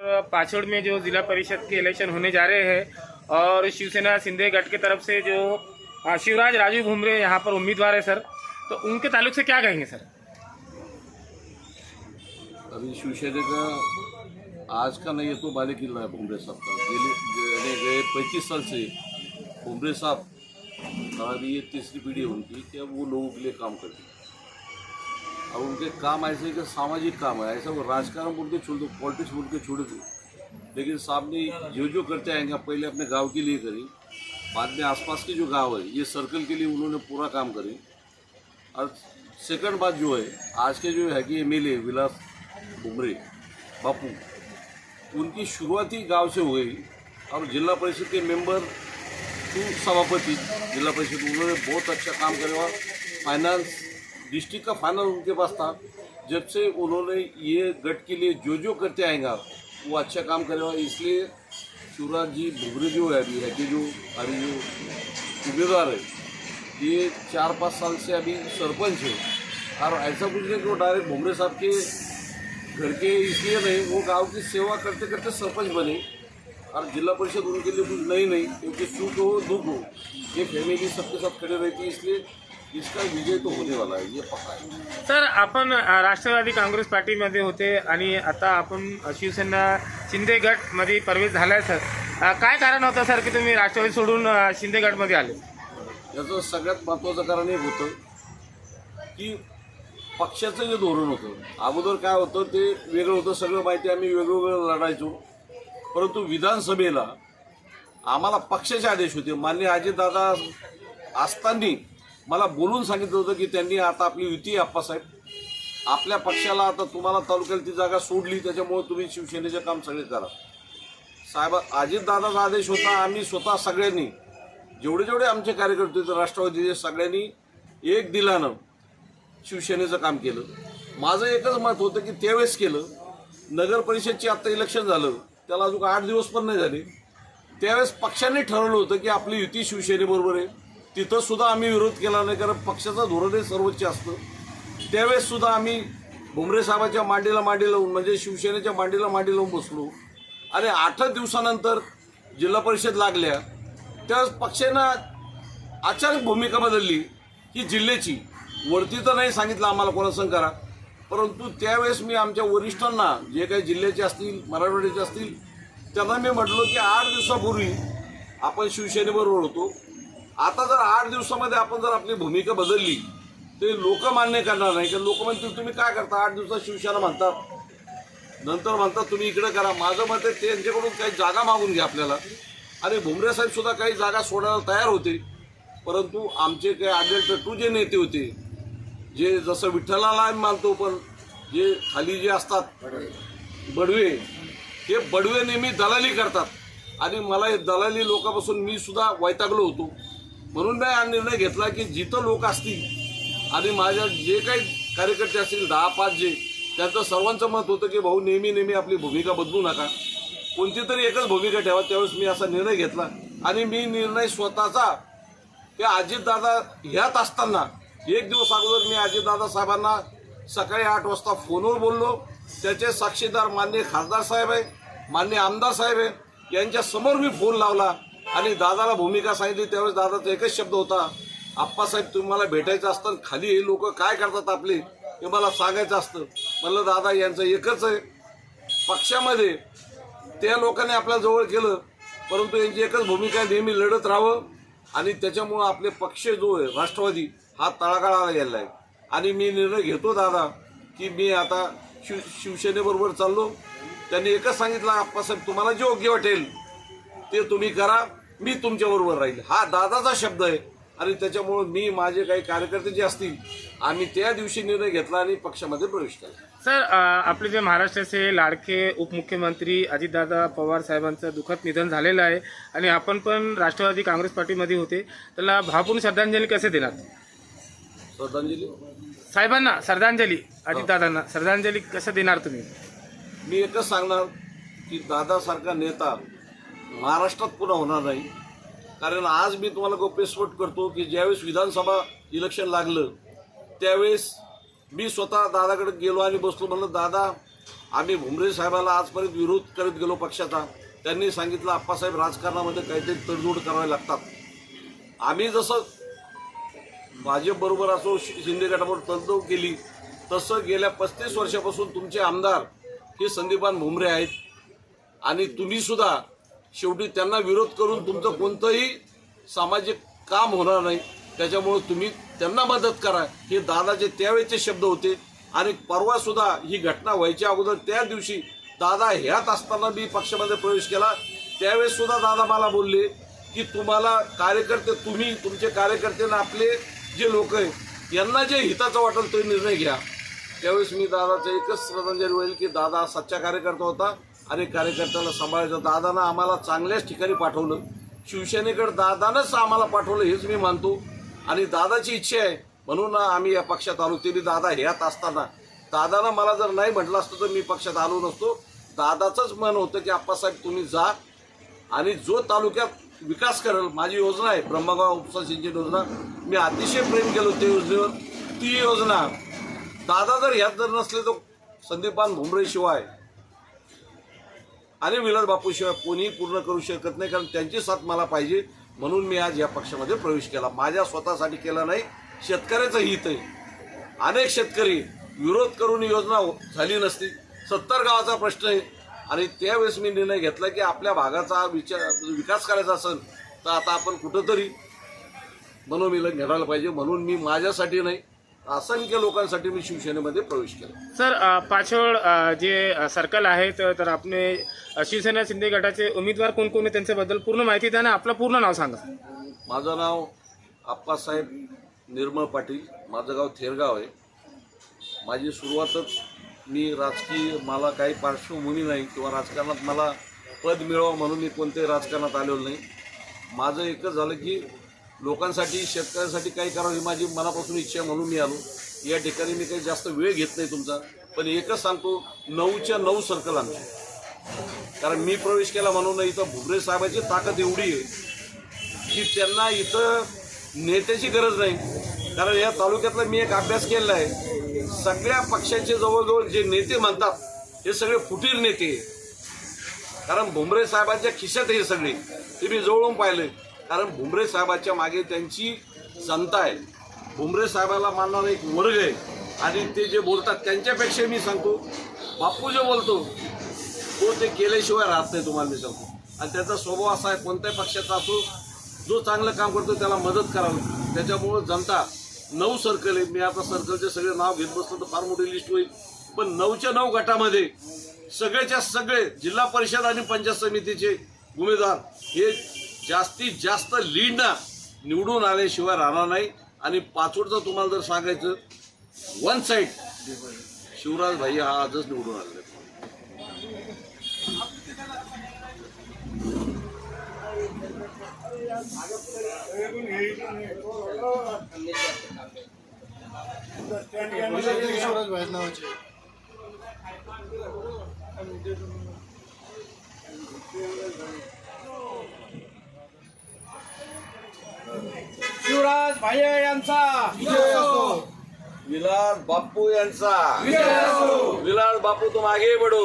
पाछड़ में जो जिला परिषद के इलेक्शन होने जा रहे हैं और शिवसेना सिंधे गट की तरफ़ से जो शिवराज राजू भुमरे यहाँ पर उम्मीदवार है, सर। तो उनके ताल्लुक से क्या कहेंगे, सर? अभी शिवसेना का, आज का नहीं है तो बाले किला है भुमरे साहब का। पैंतीस साल से भुमरे साहब। अभी ये तीसरी पीढ़ी है उनकी कि अब वो लोगों के लिए काम करती हैं? और उनके काम ऐसे कि सामाजिक काम है। ऐसा वो राजकारण बोल के छोड़ दो, पॉलिटिक्स बोल के छोड़ दो। लेकिन साहब ने जो जो करते आएँगे पहले अपने गाँव के लिए करें। बाद में आसपास के जो गाँव है, ये सर्कल के लिए उन्होंने पूरा काम करे। और सेकंड बात जो है, आज के जो है कि एम एल विलास बुमरे, बापू, उनकी शुरुआत ही गाँव से हो गई। और जिला परिषद के मेंबर सभापति जिला परिषद, उन्होंने बहुत अच्छा काम करे। और फाइनेंस डिस्ट्रिक्ट का फाइनल उनके पास था। जब से उन्होंने ये गट के लिए जो जो करते आएगा, वो अच्छा काम करेगा। इसलिए शिवराज जी भुगरे जो है, अभी है कि जो, अभी जो उम्मीदवार है, ये चार पाँच साल से अभी सरपंच है। और ऐसा कुछ नहीं कि वो डायरेक्ट भुमरे साहब के घर के इसलिए नहीं, वो गाँव की सेवा करते करते सरपंच बने। और जिला परिषद उनके लिए कुछ नहीं नहीं, क्योंकि सुख हो, दुख हो, ये फैमिली सबके साथ खड़े रहती है। इसलिए इसका विजय तो होने वाला है ये पक्का है। सर आपण राष्ट्रवादी काँग्रेस पार्टीमध्ये होते आणि आता आपण शिवसेना शिंदे गटमध्ये प्रवेश झालाय सर. अ, काय कारण होतं सर की तुम्ही राष्ट्रवादी सोडून अ, शिंदे गटमध्ये आले? याचं सगळ्यात महत्त्वाचं कारण एक होतं की पक्षाचं जे धोरण होतं अगोदर काय होतं ते वेगळं होतं सगळं माहिती आम्ही वेगवेगळं लढायचो. परंतु विधानसभेला आम्हाला पक्षाचे आदेश होते. मान्य अजितदादा असताना मला बोलून सांगितलं होतं की त्यांनी आता आपली युती आहे आप्पासाहेब. आपल्या पक्षाला आता तुम्हाला तालुक्याला ती जागा सोडली त्याच्यामुळे तुम्ही शिवसेनेचं काम सगळे करा. साहेब अजितदादाचा आदेश होता आम्ही स्वतः सगळ्यांनी जेवढे जेवढे आमचे कार्यकर्ते होते राष्ट्रवादीचे सगळ्यांनी एक दिलानं शिवसेनेचं काम केलं. माझं एकच मत होतं की त्यावेळेस केलं. नगर परिषदची आत्ता इलेक्शन झालं. त्याला अजून आठ दिवस पण नाही झाले. त्यावेळेस पक्षाने ठरवलं होतं की आपली युती शिवसेनेबरोबर आहे. तिथं सुद्धा आम्ही विरोध केला नाही कारण पक्षाचं धोरण हे सर्वोच्च असतं. त्यावेळेस सुद्धा आम्ही भुमरे साहेबाच्या मांडीला मांडी लावून म्हणजे शिवसेनेच्या मांडीला मांडी लावून बसलो. आणि आठच दिवसानंतर जिल्हा परिषद लागल्या. त्या पक्षानं अचानक भूमिका बदलली ही जिल्ह्याची. वरती तर नाही सांगितलं आम्हाला कोणा करा. परंतु त्यावेळेस मी आमच्या वरिष्ठांना जे काही जिल्ह्याचे असतील मराठवाड्याचे असतील त्यांना मी म्हटलो की आठ दिवसापूर्वी आपण शिवसेनेबरोबर होतो. आता जर आठ दिवसामध्ये आपण जर आपली भूमिका बदलली ते लोक मान्य करणार नाही. कारण लोक म्हणतील तुम्ही काय करता? आठ दिवसात शिवसेना म्हणतात. नंतर म्हणतात तुम्ही इकडे करा. माझं मत आहे त्यांच्याकडून काही जागा मागून घ्या आपल्याला. आणि भुमरे साहेब सुद्धा काही जागा सोडायला तयार होते. परंतु आमचे काही आडे टू जे नेते होते जे जसं विठ्ठलाला आम्ही मानतो पण जे खाली जे असतात बडवे हे बडवे नेहमी दलाली करतात. आणि मला हे दलाली लोकांपासून मी सुद्धा वैतागलो होतो. म्हणून मी हा निर्णय घेतला की जिथं लोक असतील आणि माझ्या जे काही कार्यकर्ते असतील दहा पाच जे त्यांचं सर्वांचं मत होतं की भाऊ नेहमी नेहमी आपली भूमिका बदलू नका. कोणती तरी एकच भूमिका ठेवा त्यावेळेस मी असा निर्णय घेतला. आणि मी निर्णय स्वतःचा ते अजितदादा ह्यात असताना एक दिवस अगोदर मी अजितदादा साहेबांना सकाळी आठ वाजता फोनवर बोललो. त्याचे साक्षीदार मान्य खासदार साहेब आहे मान्य आमदार साहेब आहे यांच्यासमोर मी फोन लावला. आणि दादाला भूमिका सांगितली त्यावेळेस दादाचा एकच शब्द होता आप्पासाहेब तुम्हाला भेटायचं असतं खाली हे लोक काय करतात आपले हे मला सांगायचं असतं. म्हणलं दादा यांचं एकच आहे. पक्षामध्ये त्या लोकांनी आपल्या जवळ केलं परंतु यांची एकच भूमिका आहे, नेहमी लढत राहावं आणि त्याच्यामुळं आपले पक्ष जो आहे राष्ट्रवादी हा तळागाळाला गेला आहे. आणि मी निर्णय घेतो दादा की मी आता शिव शिवसेनेबरोबर चाललो. त्यांनी एकच सांगितलं आप्पासाहेब तुम्हाला जे योग्य वाटेल ते तुम्ही करा. मी तुमच्याबरोबर राहील. हा दादाचा शब्द आहे. आणि त्याच्यामुळं मी माझे काही कार्यकर्ते जे असतील आम्ही त्या दिवशी निर्णय घेतला आणि पक्षामध्ये प्रवेश केला. सर आपले जे महाराष्ट्राचे लाडके उपमुख्यमंत्री अजितदादा पवार साहेबांचं दुःखद निधन झालेलं आहे आणि आपण पण राष्ट्रवादी काँग्रेस पार्टीमध्ये होते. त्याला भावपूर्ण श्रद्धांजली कसे देणार? श्रद्धांजली? साहेबांना श्रद्धांजली अजितदादांना श्रद्धांजली कसं देणार तुम्ही? मी एकच सांगणार की दादासारखा नेता महाराष्ट्रात पुन्हा होणार नाही. कारण आज मी तुम्हाला गोप्यस्फोट करतो की ज्यावेळेस विधानसभा इलेक्शन लागलं त्यावेळेस मी स्वतः दादाकडे गेलो आणि बसलो. म्हणलं दादा आम्ही भुमरे साहेबाला आजपर्यंत विरोध करत गेलो पक्षाचा. त्यांनी सांगितलं आप्पासाहेब राजकारणामध्ये काहीतरी तडजोड करावे लागतात. आम्ही जसं भाजपबरोबर असो शिंदे गटाबरोबर तडजोड केली तसं गेल्या पस्तीस वर्षापासून तुमचे आमदार हे संदीपान भुमरे आहेत. आणि तुम्हीसुद्धा शेवटी त्यांना विरोध करून तुमचं कोणतंही सामाजिक काम होणार नाही. त्याच्यामुळं तुम्ही त्यांना मदत करा. हे दादाचे त्यावेळेचे शब्द होते. आणि परवा सुद्धा ही घटना व्हायच्या अगोदर त्या दिवशी दादा ह्यात असताना मी पक्षामध्ये प्रवेश केला. त्यावेळेस सुद्धा दादा मला बोलले की तुम्हाला कार्यकर्ते तुम्ही तुमचे कार्यकर्त्यांना आपले जे लोक आहेत यांना जे हिताचं वाटेल तो निर्णय घ्या. त्यावेळेस मी दादाचं एकच श्रद्धांजली होईल की दादा सच्चा कार्यकर्ता होता. आणि कार्यकर्त्याला सांभाळायचं. दादानं आम्हाला चांगल्याच ठिकाणी पाठवलं. शिवसेनेकडे दादानंच आम्हाला पाठवलं हेच मी मानतो. आणि दादाची इच्छा आहे. म्हणून आम्ही या पक्षात आलो. तरी दादा ह्यात असताना दादानं मला जर नाही म्हटलं असतं तर मी पक्षात आलो नसतो. दादाचंच मन होतं की आप्पासाहेब तुम्ही जा. आणि जो तालुक्यात विकास करेल माझी योजना आहे ब्रह्मगाव उपसा सिंचन योजना. मी अतिशय प्रेम केलो त्या योजनेवर. ती योजना दादा जर ह्यात जर नसले तर संदीपान भुमरे शिवाय आणि विलास बापूशिवाय कोणीही पूर्ण करू शकत नाही कारण त्यांची साथ मला पाहिजे म्हणून मी आज या पक्षामध्ये प्रवेश केला. माझ्या स्वतःसाठी केला नाही शेतकऱ्याचं हित आहे. अनेक शेतकरी विरोध करून योजना झाली नसती. सत्तर गावाचा प्रश्न आहे. आणि त्यावेळेस मी निर्णय घेतला की आपल्या भागाचा विचार विकास करायचा असेल तर आता आपण कुठंतरी मनोमिलन घडायला पाहिजे म्हणून मी माझ्यासाठी नाही असंख्य लोकांसाठी मी शिवसेनेमध्ये प्रवेश केला. सर अ, अ, जे अ, सर्कल आहे तर तर आपले अ, शिवसेना शिंदे गटाचे उमेदवार कोण कोण आहे त्यांच्याबद्दल पूर्ण माहिती द्या आणि आपलं पूर्ण नाव सांगा. माझं नाव आप्पासाहेब निर्मळ पाटील माझं गाव थेरगाव आहे. माझी सुरुवातच मी राजकीय मला काही पार्श्वभूमी नाही किंवा राजकारणात मला पद मिळावं म्हणून मी कोणत्याही राजकारणात आलेलो नाही. माझं एकच झालं की लोकांसाठी शेतकऱ्यांसाठी काही करावं ही माझी मनापासून इच्छा म्हणून मी आलो. या ठिकाणी मी काही जास्त वेळ घेत नाही तुमचा पण एकच सांगतो नऊच्या नऊ सर्कल आमचे. कारण मी प्रवेश केला म्हणून इथं भुमरे साहेबाची ताकद एवढी आहे की त्यांना इथं नेत्याची गरज नाही. कारण या तालुक्यातला मी एक अभ्यास केलेला आहे. सगळ्या पक्षाचे जवळजवळ जे नेते म्हणतात हे सगळे फुटीर नेते. कारण भुमरे साहेबांच्या खिशात हे सगळे. ते मी जवळून पाहिले कारण भुमरे साहेबाच्या मागे त्यांची जनता आहे. भुमरे साहेबाला मानणारा एक वर्ग आहे. आणि ते जे बोलतात त्यांच्यापेक्षा मी सांगतो बापू जे बोलतो तो ते केल्याशिवाय राहत नाही तुम्हाला मी सांगतो. आणि त्याचा स्वभाव असा आहे कोणत्याही पक्षाचा असो जो चांगलं काम करतो त्याला मदत करावी. त्याच्यामुळं जनता नऊ सर्कल आहे. मी आता सर्कलचे सगळे नाव घेत बसलो तर फार मोठी लिस्ट होईल. पण नऊच्या नऊ गटामध्ये सगळेच्या सगळे जिल्हा परिषद आणि पंचायत समितीचे उमेदवार हे जास्तीत जास्त लीडना निवडून आल्याशिवाय राहणार नाही. आणि पाचवडचं तुम्हाला जर सांगायचं वन साईड शिवराज भाई हा आजच निवडून आले आहे शिवराज भाई नावाचे शिवराज भाई यांचा. विलास बापू यांचा. विलास बापू तुम आगे बढ़ो